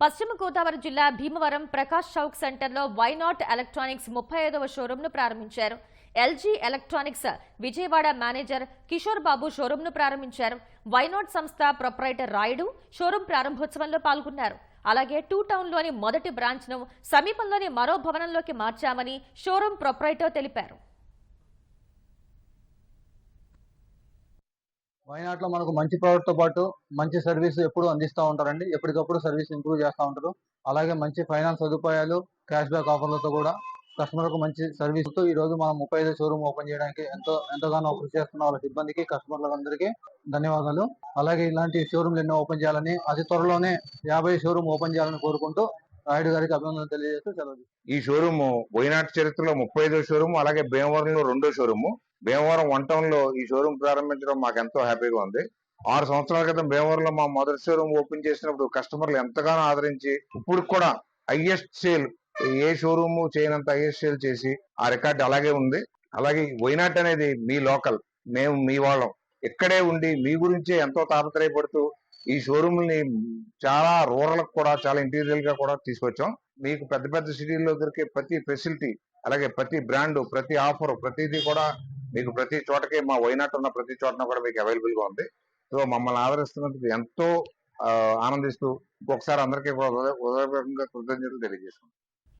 పశ్చిమ గోదావరి జిల్లా భీమవరం ప్రకాష్ చౌక్ సెంటర్లో వైనాట్ ఎలక్ట్రానిక్స్ ముప్పై ఐదవ షోరూంను ప్రారంభించారు. LG electronics Vijayawada manager Kishore Babu షోరూంను ప్రారంభించారు. వైనాట్ సంస్థ ప్రొప్రైటర్ రాయుడు షోరూం ప్రారంభోత్సవంలో పాల్గొన్నారు. అలాగే టూ టౌన్లోని మొదటి బ్రాంచ్ను సమీపంలోని మరో భవనంలోకి మార్చామని షోరూం ప్రొప్రైటర్ తెలిపారు. వైనాట్లో మనకు మంచి ప్రోడక్ట్తో పాటు మంచి సర్వీస్ ఎప్పుడు అందిస్తూ ఉంటారండి. ఎప్పటికప్పుడు సర్వీస్ ఇంప్రూవ్ చేస్తూ ఉంటారు. అలాగే మంచి ఫైనాన్స్ సదుపాయాలు క్యాష్ బ్యాక్ ఆఫర్లతో కూడా కస్టమర్కు మంచి సర్వీస్తో ఈ రోజు మనం ముప్పై ఐదు షోరూమ్ ఓపెన్ చేయడానికి ఎంతో ఎంతగానో కృషి చేస్తున్న వాళ్ళ సిబ్బందికి కస్టమర్లందరికీ ధన్యవాదాలు. అలాగే ఇలాంటి షోరూమ్లు ఎన్నో ఓపెన్ చేయాలని అతి త్వరలోనే యాభై షోరూమ్ ఓపెన్ చేయాలని కోరుకుంటూ రాయుడు గారికి అభినందనలు తెలియజేస్తూ సెలవు ఈ షోరూమ్ వైనాట్ చరిత్రలో ముప్పై ఐదో షోరూమ్ అలాగే భీమవరంలో రెండో షోరూమ్ భీమవరం వన్ టౌన్లో ఈ షోరూమ్ ప్రారంభించడం మాకు ఎంతో హ్యాపీగా ఉంది. ఆరు సంవత్సరాల క్రితం భీమవరంలో మా మొదటి షోరూమ్ ఓపెన్ చేసినప్పుడు కస్టమర్లు ఎంతగానో ఆదరించి ఇప్పుడు కూడా హైయెస్ట్ సేల్ ఏ షోరూమ్ చేయనంత హైయెస్ట్ సేల్ చేసి ఆ రికార్డు అలాగే ఉంది. అలాగే వైనాట్ అనేది మీ లోకల్ మేము మీ వాళ్ళం. ఇక్కడే ఉండి మీ గురించే ఎంతో తాపత్రయపడుతూ ఈ షోరూమ్ని చాలా రూరల్ కూడా చాలా ఇంటీరియల్గా కూడా తీసుకొచ్చాం. మీకు పెద్ద పెద్ద సిటీల్లో దొరికే ప్రతి ఫెసిలిటీ అలాగే ప్రతి బ్రాండ్ ప్రతి ఆఫర్ ప్రతిదీ కూడా మీకు ప్రతి చోటకి మా వైనాట్ ఉన్న ప్రతి చోటన కూడా మీకు అవైలబుల్గా ఉంది. సో మమ్మల్ని ఆదరిస్తున్నందుకు ఎంతో ఆనందిస్తూ ఒకసారి అందరికీ కూడా హృదయపూర్వకంగా కృతజ్ఞతలు తెలియజేస్తున్నాం.